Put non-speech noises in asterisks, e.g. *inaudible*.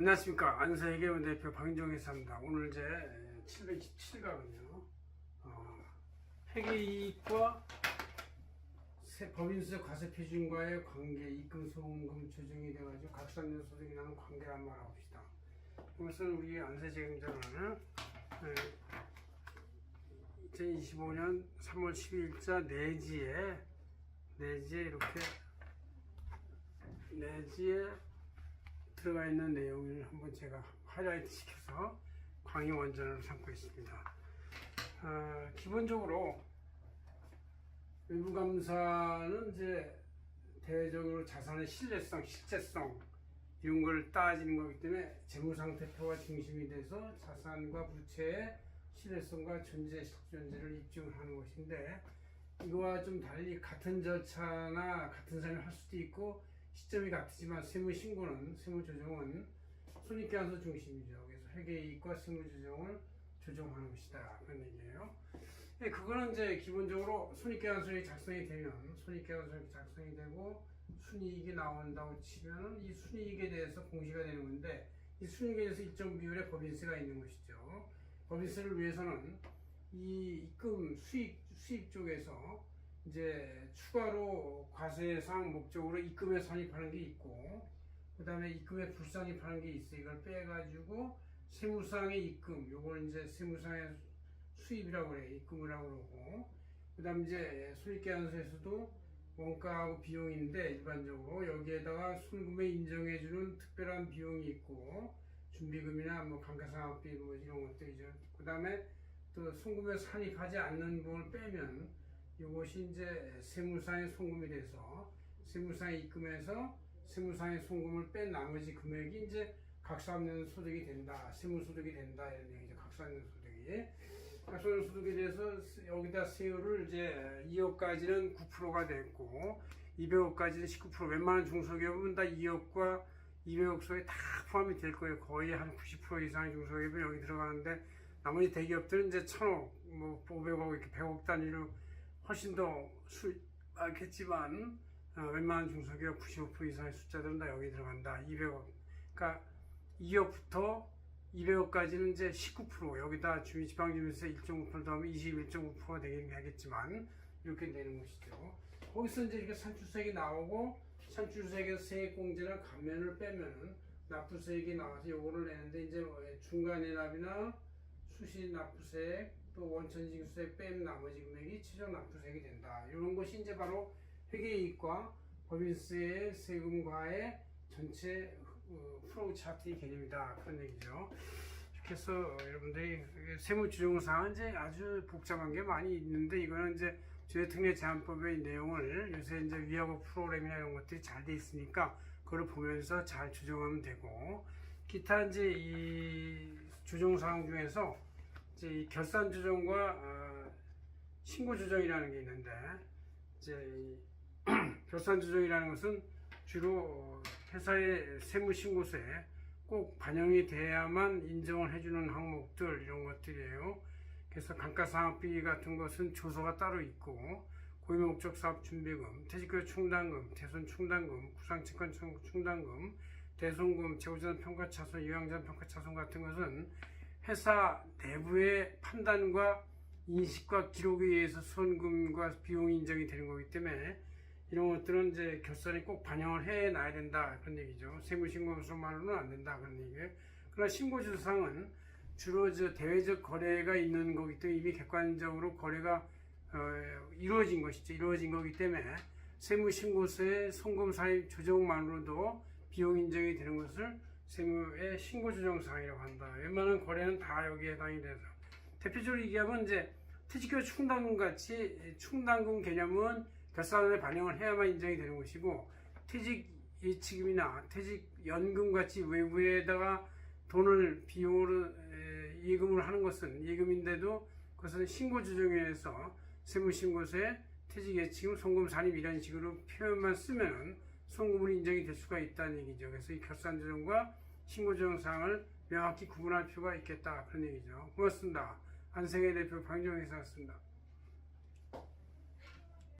안녕하십니까 안세계원 대표 방정희사입니다. 오늘 이제 727가군요. 어, 회계이익과 세- 법인세 과세표준과의 관계, 입금 소금금 조정이 돼가지고 각산년 소득이 나는 관계를 한번 알아봅시다. 이것은 우리 안세 재경전은 2025년 3월 12일자 내지에 내지에 이렇게 내지에 들어가 있는 내용을 한번 제가 하이라이트 시켜서 강의 원전으로 삼고 있습니다. 아, 기본적으로 외부 감사는 이제 대외적으로 자산의 신뢰성, 실제성 이런 걸 따지는 거기 때문에 재무상태표가 중심이 돼서 자산과 부채의 신뢰성과 존재, 실존재를 입증하는 것인데 이거와 좀 달리 같은 절차나 같은 사람이 할 수도 있고 시점이 같지만 세무 신고는 세무 조정은 손익계산서 중심이죠. 그래서 회계이익과 세무 조정을 조정하는 것이다 그런 얘기예요. 예, 그거는 이제 기본적으로 손익계산서이 작성이 되면 손익계산서이 작성이 되고 순이익이 나온다고 치면은 이 순이익에 대해서 공시가 되는 건데 이 순이익에 대해서 일정 비율의 법인세가 있는 것이죠. 법인세를 위해서는 이 입금 수익 수입 쪽에서 이제 추가로 과세상 목적으로 입금에 산입하는 게 있고 그 다음에 입금에 불산입하는 게 있어. 이걸 빼가지고 세무상의 입금 요걸 이제 세무상의 수입이라고 그래. 입금이라고 그러고. 그 다음 이제 손익계산서에서도 원가하고 비용인데 일반적으로 여기에다가 순금에 인정해주는 특별한 비용이 있고 준비금이나 뭐 감가상각비 뭐 이런 것들이죠. 그 다음에 또 송금에 산입하지 않는 부분을 빼면 이것이 이제 세무상의 송금이 돼서 세무상의 입금에서 세무상의 송금을 뺀 나머지 금액이 이제 각사하는 소득이 된다, 세무소득이 된다 이런 얘기죠. 각사하는 소득이. 각사하는 소득에 대해서 여기다 세율을 이제 2억까지는 9%가 됐고 200억까지는 19% 웬만한 중소기업은 다 2억과 200억 속에 다 포함이 될 거예요. 거의 한 90% 이상의 중소기업은 여기 들어가는데 나머지 대기업들은 이제 1000억, 뭐 500억 이렇게 100억 단위로 훨씬 더 수, 많겠지만 어, 웬만한 중소기업 95% 이상의 숫자들은 다 여기 들어간다. 200억. 그러니까 2억부터 200억까지는 이제 19% 여기다 주민 지방주민세 1.5% 더하면 21.5%가 되긴 하겠지만 이렇게 되는 것이죠. 거기서 이제 이렇게 산출세액이 나오고 산출세액에서 세액공제나 감면을 빼면은 납부세액이 나와서 요거를 내는데 이제 뭐 중간에 납이나 수시 납부세액 또 원천징수세 뺀 나머지 금액이 최종 납부세액이 된다. 이런 것이 이제 바로 회계이익과 법인세의 세금과의 전체 어, 프로우 차트의 개념이다. 그런 얘기죠. 이렇게 해서 여러분들이 세무주정사항은 이제 아주 복잡한 게 많이 있는데 이거는 이제 주요특례 제한법의 내용을 요새 이제 위하고 프로그램이나 이런 것들이 잘 돼 있으니까 그걸 보면서 잘 조정하면 되고 기타 이제 이 조정 사항 중에서 이제 이 결산 조정과 어, 신고 조정이라는 게 있는데 이제 이 *clears throat* 결산 조정이라는 것은 주로 회사의 세무 신고서에 꼭 반영이 돼야만 인정을 해주는 항목들 이런 것들이에요. 그래서 감가상각비 같은 것은 조서가 따로 있고 고유목적 사업 준비금, 퇴직금 충당금, 대손 충당금, 구상채권 충당금, 대손금, 재고자산 평가차손, 요양자산 평가차손 같은 것은 회사 내부의 판단과 인식과 기록에 의해서 손금과 비용이 인정이 되는 거기 때문에 이런 것들은 이제 결산에 꼭 반영을 해 놔야 된다 그런 얘기죠. 세무신고서만으로는 안 된다 그런 얘기예요. 그러나 신고주상은 주로 저 대외적 거래가 있는 거기 때문에 이미 객관적으로 거래가 어, 이루어진 것이죠. 이루어진 거기 때문에 세무신고서의 송금 사입 조정만으로도 비용 인정이 되는 것을 세무의 신고 조정 사항이라고 한다. 웬만한 거래는 다 여기에 해당이 돼서 대표적으로 얘기하면 이제 퇴직금 충당금 같이 충당금 개념은 결산에 반영을 해야만 인정이 되는 것이고 퇴직 예치금이나 퇴직 연금 같이 외부에다가 돈을 비용으로 에, 예금을 하는 것은 예금인데도 그것은 신고 조정에서 세무신고서에 퇴직 예치금, 송금 산입 이런 식으로 표현만 쓰면은 송금으로 인정이 될 수가 있다는 얘기죠. 그래서 이 결산 조정과 신고 조정 사항을 명확히 구분할 필요가 있겠다 그런 얘기죠. 고맙습니다. 한생의 대표 방정희사였습니다.